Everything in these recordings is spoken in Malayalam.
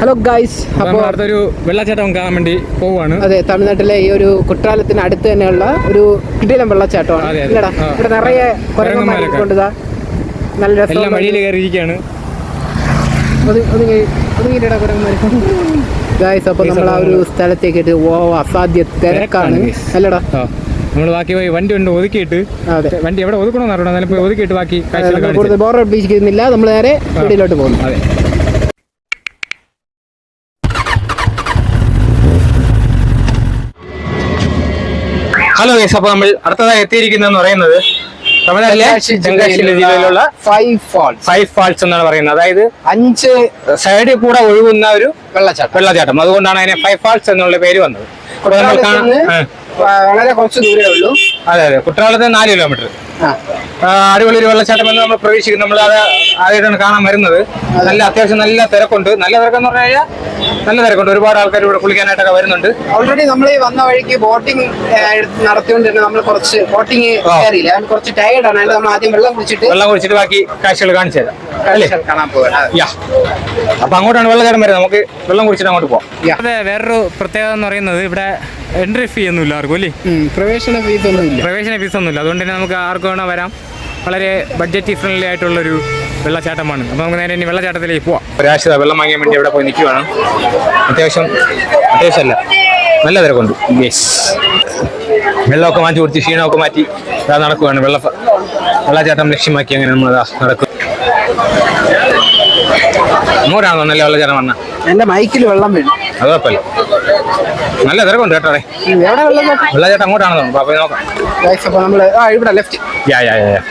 ഹലോ ഗൈസ് അപ്പോൾ അടുത്തൊരു വെള്ളച്ചാട്ടം കാണാൻ വേണ്ടി പോവാണ്. അതെ തമിഴ്നാട്ടിലെ ഈ ഒരു കുട്ടാലത്തിന് അടുത്ത് തന്നെയുള്ള ഒരു കിടിലം വെള്ളച്ചാട്ടമാണ്. ഇല്ലടാ ഇവിടെ നിറയെ കുരങ്ങന്മാരെ കുരങ്ങന്മാരൊക്കെ. കൊണ്ടുതാ. നല്ല രസം വഴിയിൽ കയറിയിരിക്കുകയാണ്. ഗായ്സ് അപ്പോൾ നമ്മൾ ആ ഒരു സ്ഥലത്തേക്ക് ഓ അസാധ്യ തിരക്കാണ്. അല്ലടാ. നമ്മൾ ബാക്കി പോയി വണ്ടി കൊണ്ട് ഒതുക്കിയിട്ട് വണ്ടി എവിടെ ഒതുക്കണമെന്ന് അറിയണം. ഒതുക്കിയിട്ട് ബാക്കി ബോർ അടിപ്പിക്കുന്നില്ല നമ്മൾ നേരെ വീടിലോട്ട് പോകുന്നു. അതെ. ഹലോ ഗൈസ് അപ്പോൾ നമ്മൾ അടുത്തതായി എത്തിയിരിക്കുന്നതെന്ന് പറയുന്നത് തമിഴ്നാട്ടിലെ ജില്ലയിലുള്ള ഫൈവ് ഫാൾസ് ഫൈവ് ഫാൾസ് എന്നാണ് പറയുന്നത്. അതായത് അഞ്ച് സൈഡിൽ കൂടെ ഒഴുകുന്ന ഒരു വെള്ളച്ചാട്ടം. വെള്ളച്ചാട്ടം. അതുകൊണ്ടാണ് അതിനെ ഫൈവ് ഫാൾസ് എന്നുള്ള പേര് വന്നത്. വളരെ കുറച്ച് ദൂരേ ഉള്ളൂ. അതെ അതെ. കുട്ടനാളത്ത് നാല് കിലോമീറ്റർ അടിപൊളി ഒരു വെള്ളച്ചാട്ടം എന്ന് നമ്മൾ പ്രവേശിക്കുന്നു നമ്മൾ അത് ആദ്യമായിട്ടാണ് കാണാൻ വരുന്നത്. നല്ല അത്യാവശ്യം നല്ല തിരക്കുണ്ട്. നല്ല തിരക്കെന്ന് പറഞ്ഞു കഴിഞ്ഞാൽ നല്ല തിരക്കുണ്ട്. ഒരുപാട് ആൾക്കാർ ഇവിടെ കുളിക്കാനായിട്ടൊക്കെ വരുന്നുണ്ട്. ഓൾറെഡി നമ്മൾ ഈ വന്ന വഴിക്ക് ബോട്ടിംഗ് നടത്തിക്കൊണ്ടിരുന്ന നമ്മൾ കുറച്ച് ബോട്ടിംഗ്. കയറിയില്ല. കുറച്ച് ടയർഡ് ആണ്. അതുകൊണ്ട് നമ്മൾ ആദ്യം വെള്ളം കുടിച്ചിട്ട് വെള്ളം കുടിച്ചിട്ട് ബാക്കി കാഴ്ചകൾ കാണിച്ചു തരാം. അല്ലേ? കാണാൻ പോകാം യാ. അപ്പൊ അങ്ങോട്ടാണ് വെള്ളച്ചാട്ടം വരുന്നത്. നമുക്ക് വെള്ളം കുടിച്ചിട്ട് അങ്ങോട്ട് പോവാം. അതെ വേറൊരു പ്രത്യേകത എന്ന് പറയുന്നത് ഇവിടെ എൻട്രി ഫീ ഒന്നും ഇല്ല ആർക്കും അല്ലേ? പ്രവേശന ഫീസ് ഒന്നും ഇല്ല. പ്രവേശന ഫീസ് ഒന്നുമില്ല അതുകൊണ്ട് തന്നെ നമുക്ക് ആർക്കും വേണോ വരാം. വളരെ ബഡ്ജറ്റ് ഫ്രണ്ട്ലി ആയിട്ടുള്ളൊരു വെള്ളച്ചാട്ടമാണ്. അപ്പോൾ നമുക്ക് നേരെ ഇനി വെള്ളച്ചാട്ടത്തിലേക്ക് പോവാം. ഒരാഴ്ച വെള്ളം വാങ്ങിയാൻ വേണ്ടി അവിടെ പോയി നിൽക്കുവാണ്. അത്യാവശ്യം അത്യാവശ്യമല്ല. നല്ല തിരക്കുണ്ട് യെസ് വെള്ളമൊക്കെ മാറ്റി കൊടുത്ത് ക്ഷീണമൊക്കെ മാറ്റി ഇതാ നടക്കുകയാണ് വെള്ള വെള്ളച്ചാട്ടം ലക്ഷ്യമാക്കി അങ്ങനെ നമ്മൾ അതാ നടക്കും. അങ്ങോട്ടാണോ നല്ല വെള്ളച്ചാട്ടം വന്ന? എന്റെ മൈക്കിൽ വെള്ളം വീണു. അത് കുഴപ്പമില്ല. നല്ല തിരക്കുണ്ട് കേട്ടോ എവിടെ വെള്ളച്ചാട്ടം വെള്ളച്ചാട്ടം അങ്ങോട്ടാണോ തോന്നുന്നു. അപ്പോൾ നോക്കാം. Guys, അപ്പൊ നമ്മൾ ആ ഇവിടെ ലെഫ്റ്റ് യാ യാ യാ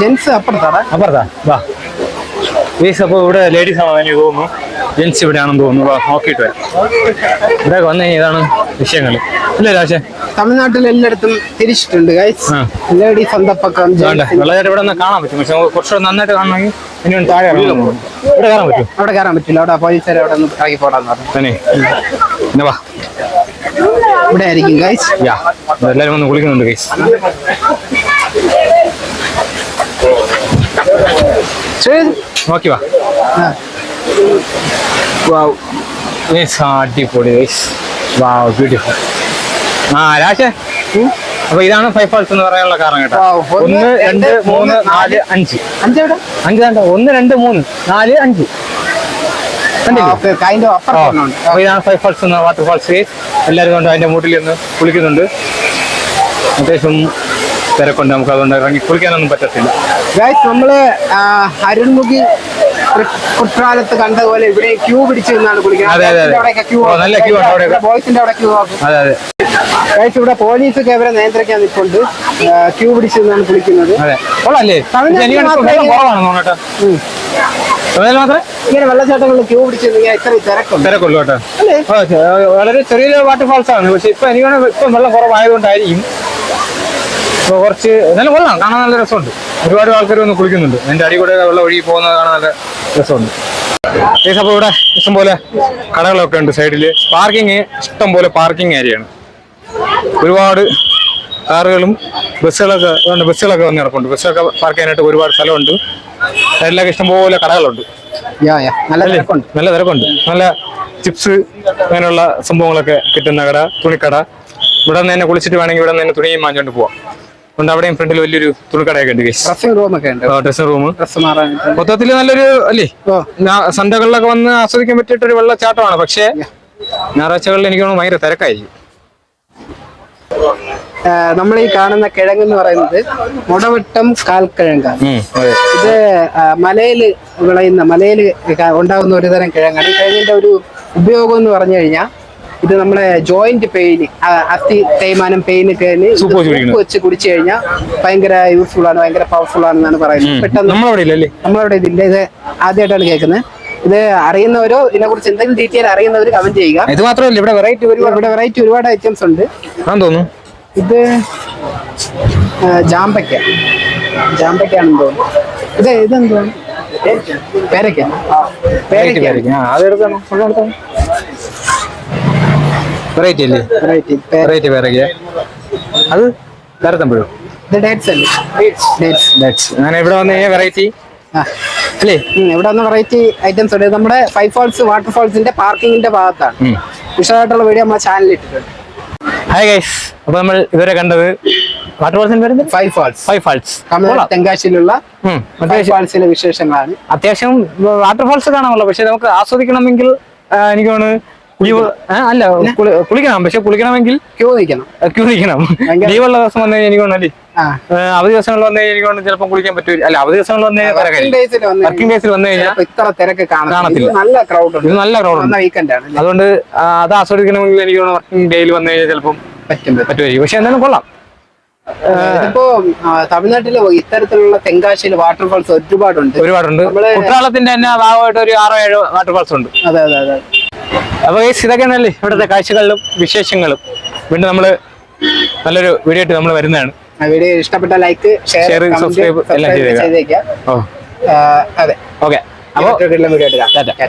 ജെൻസ് അപ്പുറത്താടാ? അപ്പുറത്താ? വാ. അപ്പോൾ ഇവിടെ ലേഡീസ് ആണെന്ന് എനിക്ക് തോന്നുന്നു. ജെൻസ് ഇവിടെയാണെന്ന് തോന്നുന്നു. വാ നോക്കിയിട്ട് വരാം. ഇവിടെ വന്നു ഇതാണ് വിഷയങ്ങൾ അല്ലേ രാശേ തമിഴ്നാട്ടിൽ എല്ലായിടത്തും തിരിച്ചിട്ടുണ്ട് ഗൈസ്. ലേഡീസ് സ്വന്തപ്പക്കം വേണ്ട. വെള്ളച്ചാട്ടം ഇവിടെ നിന്ന് കാണാൻ പറ്റും. പക്ഷെ കുറച്ചുകൂടെ നന്നായിട്ട് കാണണമെങ്കിൽ ഇനി താഴെ ഇവിടെ കാണാൻ പറ്റും അവിടെ കയറാൻ പറ്റില്ല. അവിടെ പോലീസുകാർ അവിടെ ഒന്ന് ഇറങ്ങി പോടാന്ന് പറഞ്ഞു. വാ. ഇവിടെ ആയിരിക്കും ഗൈസ് യാ എല്ലാവരും ഒന്ന് കുളിക്കുന്നുണ്ട് കേസ് നോക്കി വാ. വാവ്. യെസ് അടിപൊളി ഗൈസ് വാവ് ബ്യൂട്ടിഫുൾ ആ രാശേ അപ്പൊ ഇതാണ് ഫൈവ് ഫാൾസ് എന്ന് പറയാനുള്ള കാരണം കേട്ടോ. ഒന്ന്, രണ്ട് മൂന്ന് നാല്. അഞ്ച്. അഞ്ച് അഞ്ച് കണ്ടോ? ഒന്ന് രണ്ട് മൂന്ന് നാല് അഞ്ച്. അപ്പൊ ഇതാണ് ഫൈവ് ഫാൾസ് എന്ന വാട്ടർ ഫാൾസ് എല്ലാവരും കൊണ്ട്? അതിന്റെ മൂട്ടിൽ നിന്ന് കുളിക്കുന്നുണ്ട്. അത്യാവശ്യം തിരക്കുണ്ട്. നമുക്ക് അതുകൊണ്ട് ഇറങ്ങി കുളിക്കാനൊന്നും പറ്റത്തില്ല. ഗൈസ് നമ്മൾ അരുൺമുഖി കുട്ടാലത്ത് കണ്ട പോലെ ഇവിടെ ക്യൂ പിടിച്ച് നിന്നാണ് അതെ. ഓ, നല്ല ക്യൂ. ബോയ്സിന്റെ അവിടെ ക്യൂ അതെ അതെ. ഗൈസ് ഇവിടെ പോലീസ് അവരെ നിയന്ത്രിക്കാൻ നിൽപ്പുണ്ട്. ക്യൂ പിടിച്ചെന്നാണ് വിളിക്കുന്നത്. അതെ. കൊള്ളാല്ലേ ഇങ്ങനെ വെള്ളച്ചാട്ടങ്ങളിൽ ക്യൂ പിടിച്ച് തിരക്കുണ്ട്. തിരക്കുള്ളൂ കേട്ടോ. വളരെ ചെറിയ വാട്ടർ ഫാൾസ് ആണ്. പക്ഷെ ഇപ്പൊ എനിക്ക് ഇപ്പം വെള്ളം കുറവായതുകൊണ്ടായിരിക്കും. ഇപ്പൊ കുറച്ച് നല്ല കൊള്ളാം കാണാൻ നല്ല രസമുണ്ട്. ഒരുപാട് ആൾക്കാർ വന്ന് കുളിക്കുന്നുണ്ട്. എന്റെ അടി കൂടെ വെള്ളം ഒഴുകി പോകുന്നത് കാണാൻ നല്ല രസമുണ്ട്. അപ്പോൾ ഇവിടെ ഇഷ്ടംപോലെ കടകളൊക്കെ ഉണ്ട് സൈഡിൽ പാർക്കിങ് ഇഷ്ടംപോലെ പാർക്കിംഗ് ഏരിയയാണ് ഒരുപാട് കാറുകളും ബസ്സുകളൊക്കെ ബസ്സുകളൊക്കെ വന്ന് കിടപ്പുണ്ട് ബസ്സൊക്കെ പാർക്ക് ചെയ്യാനായിട്ട് ഒരുപാട് സ്ഥലമുണ്ട്. എല്ലാം ഇഷ്ടംപോലെ കടകളുണ്ട്. നല്ല? തിരക്കുണ്ട്. നല്ല ചിപ്സ് അങ്ങനെയുള്ള സംഭവങ്ങളൊക്കെ കിട്ടുന്ന കട തുണിക്കട. ഇവിടെ നിന്ന് തന്നെ കുളിച്ചിട്ട് വേണമെങ്കിൽ ഇവിടെ നിന്ന് തന്നെ തുണിയും വാങ്ങിച്ചോണ്ട് പോവാം. അതുകൊണ്ട് അവിടെയും ഫ്രണ്ടിൽ വലിയൊരു തുണിക്കടയൊക്കെ ഉണ്ട് ഡ്രസ്സിംഗ് റൂം ഒക്കെ ഉണ്ട്. ഡ്രസ്സിംഗ് റൂം മൊത്തത്തിൽ നല്ലൊരു അല്ലേ? സൺഡകളിലൊക്കെ വന്ന് ആസ്വദിക്കാൻ പറ്റിയിട്ടൊരു വെള്ളച്ചാട്ടമാണ്. പക്ഷേ ഞായറാഴ്ചകളിൽ എനിക്ക് തോന്നുന്നു ഭയങ്കര തിരക്കായിരിക്കും. നമ്മൾ ഈ കാണുന്ന കിഴങ്ങ് എന്ന് പറയുന്നത് മുടവട്ടം കാൽക്കിഴങ്ങാണ് ഇത് മലയിൽ വിളയുന്ന മലയിൽ ഉണ്ടാകുന്ന ഒരു തരം കിഴങ്ങാണ്. ഈ കിഴങ്ങിന്റെ ഒരു ഉപയോഗം എന്ന് പറഞ്ഞു കഴിഞ്ഞാൽ ഇത് നമ്മളെ ജോയിന്റ് പെയിന് അസ്ഥി തേയ്മാനം പെയിന് വെച്ച് കുടിക്കുന്നത്. വെച്ച് കുടിച്ചു കഴിഞ്ഞാൽ ഭയങ്കര യൂസ്ഫുൾ ആണ് ഭയങ്കര പവർഫുൾ ആണെന്നാണ് പറയുന്നത്. പെട്ടെന്ന് നമ്മളവിടെ ഇതില്ല. ഇത് ആദ്യമായിട്ടാണ് കേൾക്കുന്നത്. ഇത് അറിയുന്നവരോ ഇതിനെ കുറിച്ച് എന്തെങ്കിലും ഡീറ്റെയിൽ അറിയുന്നവര് കമന്റ് ചെയ്യുക. ഇത് മാത്രമല്ല ഇവിടെ വെറൈറ്റി ഒരുപാട് ഇവിടെ വെറൈറ്റി ഒരുപാട് ഐറ്റംസ് ഉണ്ട്. ഞാൻ തോന്നുന്നു. ഇത് ജാമ്പയ്ക്ക. ജാമ്പയ്ക്കാണെന്ന് തോന്നുന്നു. ഇത് ഇതെന്തോ പേരയ്ക്ക. വെറൈറ്റി പേരയ്ക്ക. വെറൈറ്റി ആ അതെടുക്കണം വെറൈറ്റി അല്ലേ? വെറൈറ്റി വെറൈറ്റി അത് തരത്തമ്പഴോ ഇത് ഡേറ്റ്സ് അല്ലേ? ഡേറ്റ്സ് ഡേറ്റ്സ് ഞാൻ ഇവിടെ വന്നു കഴിഞ്ഞാൽ വെറൈറ്റി അല്ലേ? ഇവിടെ ഒന്ന് വെറൈറ്റി ഐറ്റംസ് ഉണ്ട്. നമ്മുടെ ഫൈവ് ഫാൾസ് വാട്ടർഫാൾസിന്റെ പാർക്കിങ്ങിന്റെ ഭാഗത്താണ്. വിശദമായിട്ടുള്ള വീഡിയോ നമ്മുടെ ചാനലിൽ ഇട്ടിട്ടുണ്ട്. ഹായ് ഗൈസ് അപ്പൊ നമ്മൾ ഇതുവരെ കണ്ടത് ഫൈവ് ഫാൾസ് ഫൈവ് ഫാൾസ് തെങ്കാശിയിലുള്ള ഫാൾസിലെ വിശേഷങ്ങളാണ്. അത്യാവശ്യം വാട്ടർഫാൾസ് കാണാമല്ലോ. പക്ഷെ നമുക്ക് ആസ്വദിക്കണമെങ്കിൽ എനിക്ക് തോന്നുന്നു അല്ല കുളിക്കണം. പക്ഷെ കുളിക്കണമെങ്കിൽ ക്യൂ നിൽക്കണം ക്യൂ നിൽക്കണം ലീവുള്ള ദിവസം വന്നു കഴിഞ്ഞാൽ എനിക്ക് തോന്നുന്നു അവധി ദിവസങ്ങളിൽ വന്നു കഴിഞ്ഞാൽ എനിക്ക് ചിലപ്പോൾ കുളിക്കാൻ പറ്റൂല അല്ല അവധി ദിവസങ്ങളിൽ വന്നു കഴിഞ്ഞാൽ വർക്കിംഗ് ഡേസിൽ ഡേയ്സിൽ വന്നു കഴിഞ്ഞാൽ ഇത്ര തിരക്ക് കാണത്തില്ല. നല്ല ക്രൗഡ് ഉണ്ട്. നല്ല ക്രൗഡ് ഉണ്ട്. വീക്കെൻഡ് ആണ് അതുകൊണ്ട് അത് ആസ്വദിക്കണമെങ്കിൽ എനിക്ക് വർക്കിംഗ് ഡേയിൽ വന്നു കഴിഞ്ഞാൽ ചിലപ്പം പറ്റും. പറ്റും. പറ്റുമായിരിക്കും. പക്ഷെ എന്തായാലും കൊള്ളാം. ഇപ്പോ തമിഴ്നാട്ടിൽ ഇത്തരത്തിലുള്ള തെങ്കാശിയിൽ വാട്ടർഫാൾസ് ഒരുപാടുണ്ട്. ഒരുപാടുണ്ട്. കുട്ടാളത്തിന്റെ തന്നെ ഭാഗമായിട്ട് ഒരു ആറോ ഏഴോ വാട്ടർഫാൾസ് ഉണ്ട്. അതെ അതെ അതെ. അപ്പൊ ഇതൊക്കെയാണല്ലേ ഇവിടുത്തെ കാഴ്ചകളിലും വിശേഷങ്ങളും. വീണ്ടും നമ്മൾ നല്ലൊരു വീഡിയോ ആയിട്ട് നമ്മൾ വരുന്നതാണ്. വീഡിയോ ഇഷ്ടപ്പെട്ട ലൈക്ക് ഷെയർ സബ്സ്ക്രൈബ് എല്ലാം ചെയ്തേക്കാം. അതെ ഓക്കെ അപ്പൊ വീഡിയോ. ടാറ്റ.